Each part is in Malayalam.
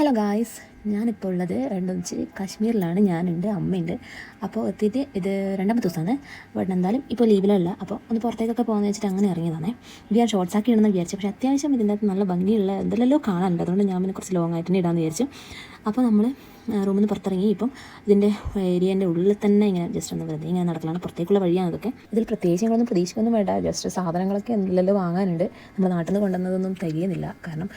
ഹലോ ഗായ്സ് ഞാനിപ്പോൾ ഉള്ളത് രണ്ടും വെച്ച് കാശ്മീരിലാണ്. ഞാനുണ്ട് അമ്മയുണ്ട്. അപ്പോൾ എത്തിയിട്ട് ഇത് രണ്ടാമത്തെ ദിവസമാണ്. ബട്ട് എന്തായാലും ഇപ്പോൾ ലീവിലല്ല അപ്പോൾ ഒന്ന് പുറത്തേക്കൊക്കെ പോകുന്ന വെച്ചിട്ട് അങ്ങനെ ഇറങ്ങിയതാണേ. ഇത് ഞാൻ ഷോർട്സ് ആക്കി ഇടുന്ന വിചാരിച്ചു. പക്ഷേ അത്യാവശ്യം ഇതിന്റെ അകത്ത് നല്ല ഭംഗിയുള്ള എന്തെല്ലോ കാണാനുണ്ട്. അതുകൊണ്ട് ഞാൻ പിന്നെ കുറച്ച് ലോങ് ആയിട്ട് തന്നെ ഇടാമെന്ന് വിചാരിച്ചു. അപ്പോൾ നമ്മൾ റൂമിൽ നിന്ന് പുറത്തിറങ്ങി. ഇപ്പം ഇതിന്റെ ഏരിയേന്റെ ഉള്ളിൽ തന്നെ ഇങ്ങനെ ജസ്റ്റ് ഒന്ന് വെറുതെ ഇങ്ങനെ നടക്കലാണ്. പുറത്തേക്കുള്ള വഴിയാണ് അതൊക്കെ ഇതിൽ പ്രത്യേകിച്ച് ഞങ്ങളൊന്നും പ്രതീക്ഷിക്കൊന്നും വേണ്ട. ജസ്റ്റ് സാധനങ്ങളൊക്കെ എന്തെല്ലാം വാങ്ങാനുണ്ട്. നമ്മൾ നാട്ടിൽ നിന്ന് കൊണ്ടുവന്നതൊന്നും തികയുന്നില്ല. കാരണം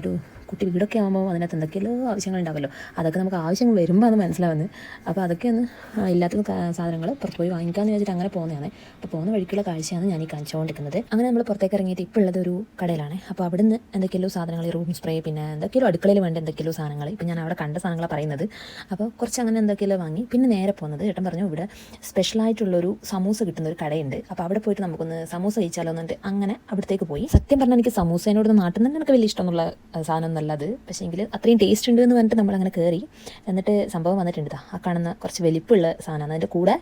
ഒരു കുട്ടി വീടൊക്കെ ആകുമ്പോൾ അതിനകത്ത് എന്തൊക്കെയല്ലോ ആവശ്യങ്ങൾ ഉണ്ടാവുമല്ലോ അതൊക്കെ നമുക്ക് ആവശ്യങ്ങൾ വരുമ്പോൾ അത് മനസ്സിലാവുന്നത് അപ്പോൾ അതൊക്കെ ഒന്ന് ഇല്ലാത്ത സാധനങ്ങൾ പുറത്ത് പോയി വാങ്ങിക്കാമെന്ന് വെച്ചിട്ട് അങ്ങനെ പോകുന്നതാണ്. അപ്പോൾ പോകുന്ന വഴിക്കുള്ള കാഴ്ചയാണ് ഞാൻ ഈ കാണിച്ചുകൊണ്ടിരിക്കുന്നത്. അങ്ങനെ നമ്മൾ പുറത്തേക്ക് ഇറങ്ങിയിട്ട് ഇപ്പോൾ ഉള്ളത് ഒരു കടയിലാണ്. അപ്പോൾ അവിടുന്ന് എന്തൊക്കെയല്ലോ സാധനങ്ങൾ ഈ റൂം സ്പ്രേ പിന്നെ എന്തൊക്കെയല്ലോ അടുക്കളയിൽ വേണ്ട എന്തൊക്കെയല്ലോ സാധനങ്ങൾ ഇപ്പം ഞാൻ അവിടെ കണ്ട സാധനങ്ങളാണ് പറയുന്നത്. അപ്പോൾ കുറച്ച് അങ്ങനെ എന്തൊക്കെയല്ലോ വാങ്ങി. പിന്നെ നേരെ പോകുന്നത് ഏട്ടൻ പറഞ്ഞു ഇവിടെ സ്പെഷ്യലായിട്ടുള്ളൊരു സമൂസ കിട്ടുന്ന ഒരു കടയുണ്ട്. അപ്പോൾ അവിടെ പോയിട്ട് നമുക്കൊന്ന് സമൂസ കഴിച്ചാലോ എന്നിട്ട് അങ്ങനെ അവിടത്തേക്ക് പോയി. സത്യം പറഞ്ഞാൽ എനിക്ക് സമൂസേനോട് നാട്ടിൽ നിന്ന് എനിക്ക് വലിയ ഇഷ്ടമുള്ള സാധനം എന്നുള്ളത് പക്ഷേ എങ്കിൽ അത്രയും ടേസ്റ്റ് ഉണ്ട് എന്ന് പറഞ്ഞിട്ട് നമ്മൾ അങ്ങനെ കയറി എന്നിട്ട് സംഭവം വന്നിട്ടുണ്ട് ആ കാണുന്ന കുറച്ച് വലിപ്പമുള്ള സാധനമാണ് അതിന്റെ കൂടെ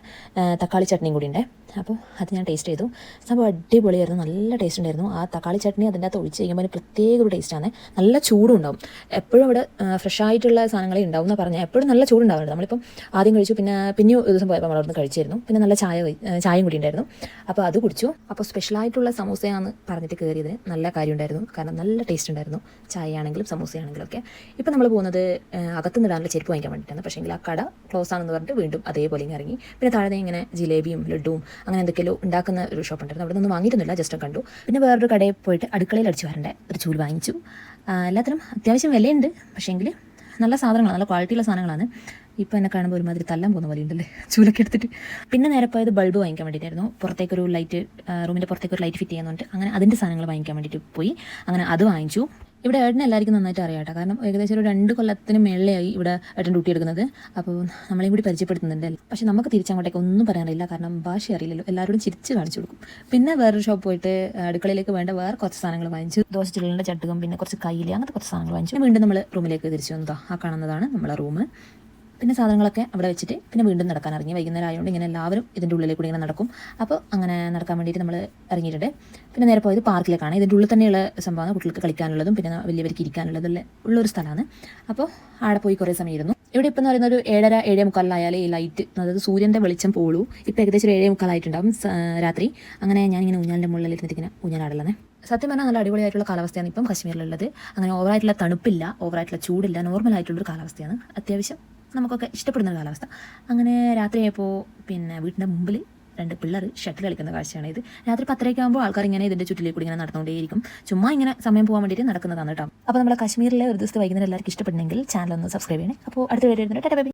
തക്കാളി ചട്നിയും കൂടി ഉണ്ട്. അപ്പോൾ അത് ഞാൻ ടേസ്റ്റ് ചെയ്തു. സംഭവം അടിപൊളിയായിരുന്നു. നല്ല ടേസ്റ്റ് ഉണ്ടായിരുന്നു. ആ തക്കാളി ചട്നി അതിന്റെ അകത്ത് ഒഴിച്ച് കഴിയുമ്പോൾ പ്രത്യേക ഒരു ടേസ്റ്റാണ് നല്ല ചൂടും ഉണ്ടാവും എപ്പോഴും അവിടെ ഫ്രഷ് ആയിട്ടുള്ള സാധനങ്ങളെ ഉണ്ടാവും എന്ന് പറഞ്ഞാൽ എപ്പോഴും നല്ല ചൂടുണ്ടാവുന്നുണ്ട് നമ്മളിപ്പം ആദ്യം കഴിച്ചു പിന്നെ പിന്നെയും ഒരു ദിവസം പോയപ്പോൾ നമ്മൾ കഴിച്ചിരുന്നു. പിന്നെ നല്ല ചായ ചായയും കൂടി ഉണ്ടായിരുന്നു. അപ്പോൾ അത് കുടിച്ചു. അപ്പോൾ സ്പെഷ്യലായിട്ടുള്ള സമൂസയാണെന്ന് പറഞ്ഞിട്ട് കയറിയത് നല്ല കാര്യം ഉണ്ടായിരുന്നു. കാരണം നല്ല ടേസ്റ്റ് ഉണ്ടായിരുന്നു. ചായയാണെങ്കിലും സമൂസയാണെങ്കിലും ഒക്കെ. ഇപ്പം നമ്മൾ പോകുന്നത് അകത്തുനിന്ന് ഇടാനുള്ള ചെരുപ്പ് വാങ്ങിക്കാൻ വേണ്ടിയിട്ടാണ്. പക്ഷേ ആ കട ക്ലോസ് ആണെന്ന് പറഞ്ഞിട്ട് വീണ്ടും അതേപോലെ ഇറങ്ങി. പിന്നെ താഴെ ഇങ്ങനെ ജിലേബിയും ലഡുവും അങ്ങനെ എന്തൊക്കെയോ ഉണ്ടാക്കുന്ന ഒരു ഷോപ്പ് ഉണ്ടായിരുന്നു. അവിടെ നിന്നും വാങ്ങിയിരുന്നില്ല ജസ്റ്റ് കണ്ടു. പിന്നെ വേറൊരു കടയിൽ പോയിട്ട് അടുക്കളയിൽ അടിച്ചു വരണ്ടേ ഒരു ചൂൽ വാങ്ങിച്ചു. എല്ലാത്തിനും അത്യാവശ്യം വിലയുണ്ട് പക്ഷേങ്കിൽ നല്ല സാധനങ്ങളാണ് നല്ല ക്വാളിറ്റിയുള്ള സാധനങ്ങളാണ്. ഇപ്പോൾ എന്നെ കാണുമ്പോൾ ഒരുമാതിരി തല്ലാൻ പോകുന്ന പോലെ ഉണ്ടല്ലേ ചൂലൊക്കെ എടുത്തിട്ട്. പിന്നെ നേരെ പോയത് ബൾബ് വാങ്ങിക്കാൻ വേണ്ടിയിട്ടായിരുന്നു. പുറത്തേക്കൊരു ലൈറ്റ് റൂമിന്റെ പുറത്തേക്കൊരു ലൈറ്റ് ഫിറ്റ് ചെയ്യുന്നുണ്ട് അങ്ങനെ അതിന്റെ സാധനങ്ങൾ വാങ്ങിക്കാൻ വേണ്ടിയിട്ട് പോയി. അങ്ങനെ അത് വാങ്ങിച്ചു. ഇവിടെ ഏട്ടനെ എല്ലാവർക്കും നന്നായിട്ട് അറിയാം കേട്ടോ കാരണം ഏകദേശം ഒരു രണ്ട് കൊല്ലത്തിന് മേളിലായി ഇവിടെ ഏട്ടൻ ഡ്യൂട്ടി എടുക്കുന്നത്. അപ്പോൾ നമ്മളെയും കൂടി പരിചയപ്പെടുത്തുന്നുണ്ട് പക്ഷെ നമുക്ക് തിരിച്ചങ്ങോട്ടേക്ക് ഒന്നും പറയാനില്ല. കാരണം ഭാഷ അറിയില്ലല്ലോ. എല്ലാവരോടും ചിരിച്ച് കാണിച്ചു കൊടുക്കും. പിന്നെ വേറൊരു ഷോപ്പ് പോയിട്ട് അടുക്കളയിലേക്ക് വേണ്ട വേറെ കുറച്ച് സാധനങ്ങൾ വാങ്ങിച്ചു. ദോശ ചില്ലിന്റെ ചട്ടുകം പിന്നെ കുറച്ച് കയ്യിൽ അങ്ങനത്തെ കുറച്ച് സാധനങ്ങൾ വാങ്ങിച്ചു. വീണ്ടും നമ്മൾ റൂമിലേക്ക് തിരിച്ചു വന്നതാ. ആ കാണുന്നതാണ് നമ്മളെ റൂം പിന്നെ സാധനങ്ങളൊക്കെ അവിടെ വെച്ചിട്ട് പിന്നെ വീണ്ടും നടക്കാൻ ഇറങ്ങി. വൈകുന്നേരം ആയതുകൊണ്ട് ഇങ്ങനെ എല്ലാവരും ഇതിന്റെ ഉള്ളിലേക്ക് കൂടി ഇങ്ങനെ നടക്കും. അപ്പോൾ അങ്ങനെ നടക്കാൻ വേണ്ടിയിട്ട് നമ്മൾ ഇറങ്ങിയിട്ടുണ്ട്. പിന്നെ നേരെ പോയത് പാർക്കിലേക്കാണ്. ഇതിന്റെ ഉള്ളിൽ തന്നെയുള്ള സംഭവമാണ് കുട്ടികൾക്ക് കളിക്കാനുള്ളതും പിന്നെ വലിയവർക്ക് ഇരിക്കാനുള്ളതും ഉള്ള ഉള്ളൊരു സ്ഥലമാണ്. അപ്പോൾ അവിടെ പോയി കുറേ സമയം ഇരുന്നു ഇവിടെ ഇപ്പം എന്ന് പറയുന്ന ഒരു ഏഴര ഏഴേ മുക്കാലിലായാലേ ഈ ലൈറ്റ് അതായത് സൂര്യന്റെ വെളിച്ചം പോളൂ. ഇപ്പോൾ ഏകദേശം ഒരു ഏഴേ മുക്കാലായിട്ടുണ്ടാവും രാത്രി. അങ്ങനെ ഞാനിങ്ങനെ ഊഞ്ഞാലിന്റെ മുകളിൽ ഇരുന്നിട്ടിങ്ങനെ ഊഞ്ഞാലാടലാണ് സത്യം പറഞ്ഞാൽ നല്ല അടിപൊളിയായിട്ടുള്ള കാലാവസ്ഥയാണ് ഇപ്പം കശ്മീരിലുള്ളത്. അങ്ങനെ ഓവറായിട്ടുള്ള തണുപ്പില്ല ഓവറായിട്ടുള്ള ചൂടില്ല നോർമൽ ആയിട്ടുള്ളൊരു കാലാവസ്ഥയാണ്. അത്യാവശ്യം നമുക്കൊക്കെ ഇഷ്ടപ്പെടുന്ന ഒരു കാലാവസ്ഥ. അങ്ങനെ രാത്രിയായപ്പോൾ പിന്നെ വീടിന്റെ മുമ്പിൽ രണ്ട് പിള്ളേർ ഷട്ടിൽ കളിക്കുന്ന കാഴ്ചയാണ് ഇത്. രാത്രി പത്തരയ്ക്ക് ആകുമ്പോൾ ആൾക്കാർ ഇങ്ങനെ ഇതിന്റെ ചുറ്റിലേക്ക് കൂടി ഇങ്ങനെ നടന്നുകൊണ്ടേയിരിക്കും. ചുമ്മാ ഇങ്ങനെ സമയം പോകാൻ വേണ്ടിയിട്ട് നടക്കുന്നതാണ് കേട്ടോ. അപ്പോൾ നമ്മുടെ കാശ്മീരിലെ ഒരു ദിവസത്തെ വൈകുന്നേരം എല്ലാവർക്കും ഇഷ്ടപ്പെടുന്നെങ്കിൽ ചാനൽ ഒന്ന് സബ്സ്ക്രൈബ് ചെയ്യണേ. അപ്പോൾ അടുത്ത വീഡിയോ ടാറ്റാ ബൈ.